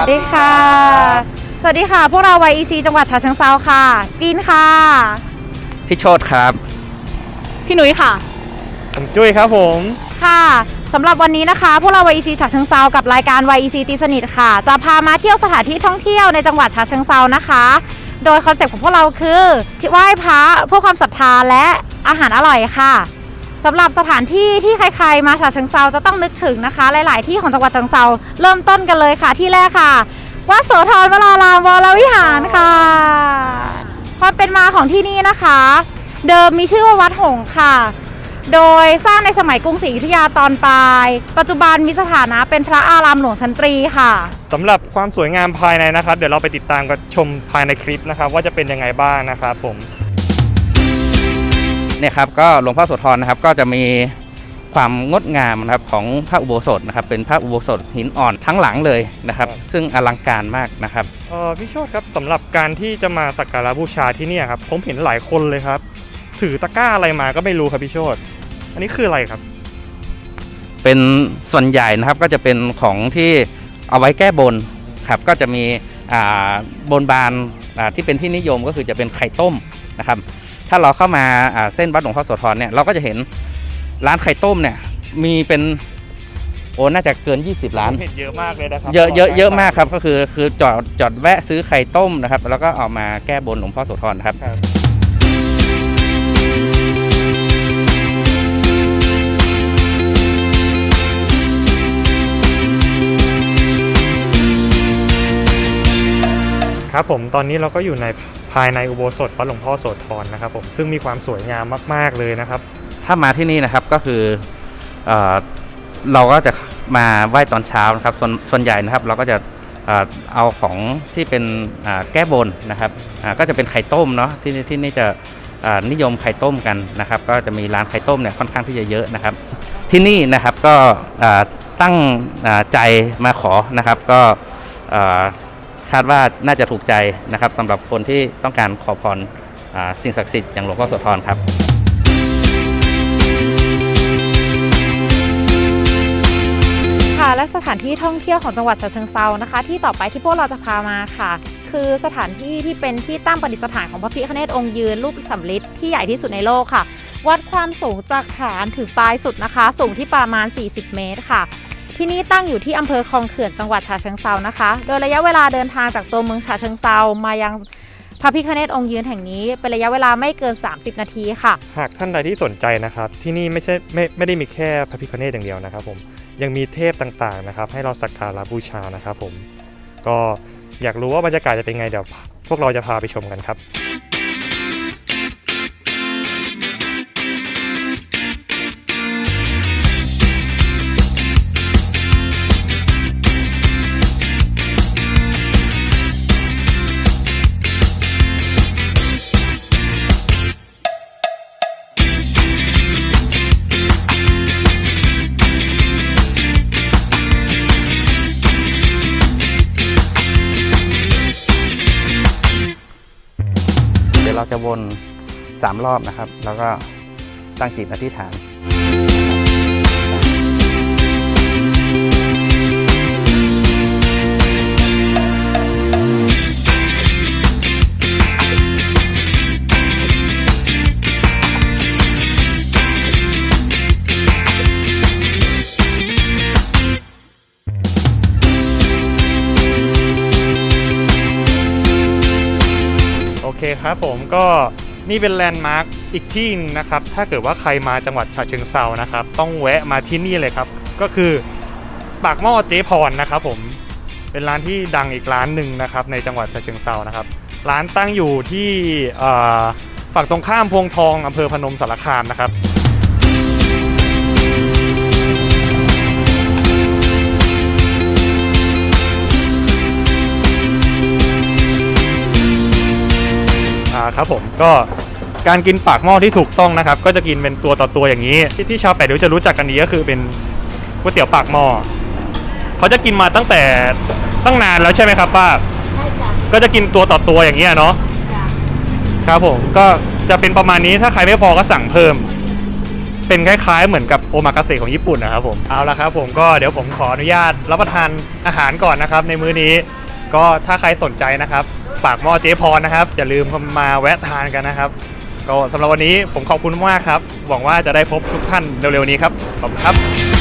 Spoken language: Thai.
วัสดีค่ะ สวัสดีค่ะ พวกเรา YEC จังหวัดฉะเชิงเซาค่ะกินค่ะ พี่โชตครับ พี่หนุ่ยค่ะ ผมจุ้ยครับผม ค่ะสำหรับวันนี้นะคะ พวกเรา YEC ฉะเชิงเซากับรายการ YEC ตีสนิทค่ะ จะพามาเที่ยวสถานที่ท่องเที่ยวในจังหวัดฉะเชิงเซานะคะ โดยคอนเซ็ปต์ของพวกเราคือที่ไหว้พระเพื่อความศรัทธาและอาหารอร่อยค่ะ สำหรับสถานที่ที่ใครๆ มาฉะเชิงเซาจะต้องนึกถึงนะคะ หลายๆ ที่ของจังหวัดฉะเชิงเซาเริ่มต้นกันเลยค่ะที่แรกค่ะวัดโสธรวรารามวรวิหารค่ะ ความเป็นมาของที่นี่นะคะ เดิมมีชื่อว่าวัดหงค่ะ โดยสร้างในสมัยกรุงศรีอยุธยาตอนปลาย ปัจจุบันมีสถานะเป็นพระอารามหลวงชั้นตรีค่ะสำหรับความสวยงามภายในนะครับ เดี๋ยวเราไปติดตามกันชมภายในคลิปนะครับ ว่าจะเป็นยังไงบ้างนะครับผม เนี่ยครับก็หลวงพ่อโสธรนะครับก็จะมีความงดงามนะครับของพระอุโบสถนะครับเป็นพระอุโบสถหินอ่อนทั้งหลังเลยนะครับครับ ซึ่งอลังการมากนะครับเออพี่โชตครับสำหรับการที่จะมาสักการะบูชาที่เนี่ยครับผมเห็นหลายคนเลยครับ ถือตะกร้าอะไรมาก็ไม่รู้ครับพี่โชตอันนี้คืออะไรครับ เป็นส่วนใหญ่นะครับก็จะเป็นของที่เอาไว้แก้บนครับก็จะมีอ่าบนบานอ่าที่เป็นที่นิยมก็คือจะเป็นไข่ต้มนะครับ ถ้าเราเข้ามาอ่าเส้นวัดหลวงพ่อโสธรเนี่ยเราก็จะเห็นร้านไข่ต้มเนี่ยมีเป็นโอ้น่าจะเกิน 20 ร้านผมเห็นเยอะมากเลยนะครับ เยอะเยอะเยอะมากครับก็คือคือจอดจอดแวะซื้อไข่ต้มนะครับ แล้วก็เอามาแก้บนหลวงพ่อโสธรนะครับครับครับผมตอนนี้เราก็อยู่ใน ภายในอุโบสถวัดหลวงพ่อโสธรนะครับผมซึ่งมีความสวยงามมาก ๆ เลยนะครับ ถ้ามาที่นี่นะครับก็คือเออเราก็จะมาไหว้ตอนเช้านะครับส่วนส่วนใหญ่นะครับเราก็จะเอ่อเอาของที่เป็นอ่าแก้บนนะครับอ่าก็จะเป็นไข่ต้มเนาะที่นี่ที่นี่จะอ่านิยมไข่ต้มกันนะครับ ก็จะมีร้านไข่ต้มเนี่ยค่อนข้างที่จะเยอะนะครับ ที่นี่นะครับก็อ่าตั้งอ่าใจมาขอนะครับก็อ่า คาดว่าน่าจะถูกใจนะครับสำหรับคนที่ต้องการขอพรอสิ่งศักดิ์สิทธิ์อย่างหลวงพ่อโสธรครับค่ะและสถานที่ท่องเที่ยวของจังหวัดฉะเชิงเซานะคะ ที่ต่อไปที่พวกเราจะพามาค่ะ คือสถานที่ที่เป็นที่ตั้งประดิษฐานของพระพิฆเนศองค์ยืนรูปสำริดที่ใหญ่ที่สุดในโลกค่ะ วัดความสูงจากฐานถึงปลายสุดนะคะ สูงที่ประมาณ 40 เมตรค่ะ ที่นี่ตั้งอยู่ที่อำเภอคลองเขื่อนจังหวัดฉะเชิงเซานะคะ โดยระยะเวลาเดินทางจากตัวเมืองฉะเชิงเซามายังพระพิฆเนศองค์ยืนแห่งนี้เป็นระยะเวลาไม่เกิน 30 นาทีค่ะ หากท่านใดที่สนใจนะครับ ที่นี่ไม่ใช่ไม่ไม่ได้มีแค่พระพิฆเนศอย่างเดียวนะครับผมยังมีเทพต่างๆนะครับ ให้เราสักการะบูชานะครับผมก็อยากรู้ว่าบรรยากาศจะเป็นไงเดี๋ยวพวกเราจะพาไปชมกันครับ เราจะวน 3 รอบนะครับ แล้วก็ตั้งจิตอธิษฐาน เคครับผมก็นี่เป็นแลนด์มาร์คอีกที่หนึงนะครับ ถ้าเกิดว่าใครมาจังหวัดฉะเชิงเซานะครับ ต้องแวะมาที่นี่เลยครับ ก็คือปากหม้อเจ๊พรนะครับผมเป็นร้านที่ดังอีกร้านหนึ่งนะครับ ในจังหวัดฉะเชิงเซานะครับ ร้านตั้งอยู่ที่ฝั่งตรงข้ามพวงทองอำเภอพนมสารคามนะครับ ครับผมก็การกินปากหม้อที่ถูกต้องนะครับ ก็จะกินเป็นตัวต่อตัวอย่างนี้ ที่ที่ชาวแปดริ้วจะรู้จักกันดีก็คือเป็นก๋วยเตี๋ยวปากหม้อเขาจะกินมาตั้งแต่ตั้งนานแล้วใช่ไหมครับป้าก็จะกินตัวต่อตัวอย่างนี้ยเนาะครับผมก็จะเป็นประมาณนี้ถ้าใครไม่พอก็สั่งเพิ่ม เป็นคล้ายๆ เหมือนกับโอมากาเสะของญี่ปุ่นนะครับผมเอาละครับผมก็เดี๋ยวผมขออนุญาตรับประทานอาหารก่อนนะครับ ในมื้อนี้ก็ถ้าใครสนใจนะครับ ปากหม้อเจ๊พรนะครับ อย่าลืมมาแวะทานกันนะครับ ก็สำหรับวันนี้ผมขอบคุณมากครับ หวังว่าจะได้พบทุกท่านเร็วๆนี้ครับ ขอบคุณครับ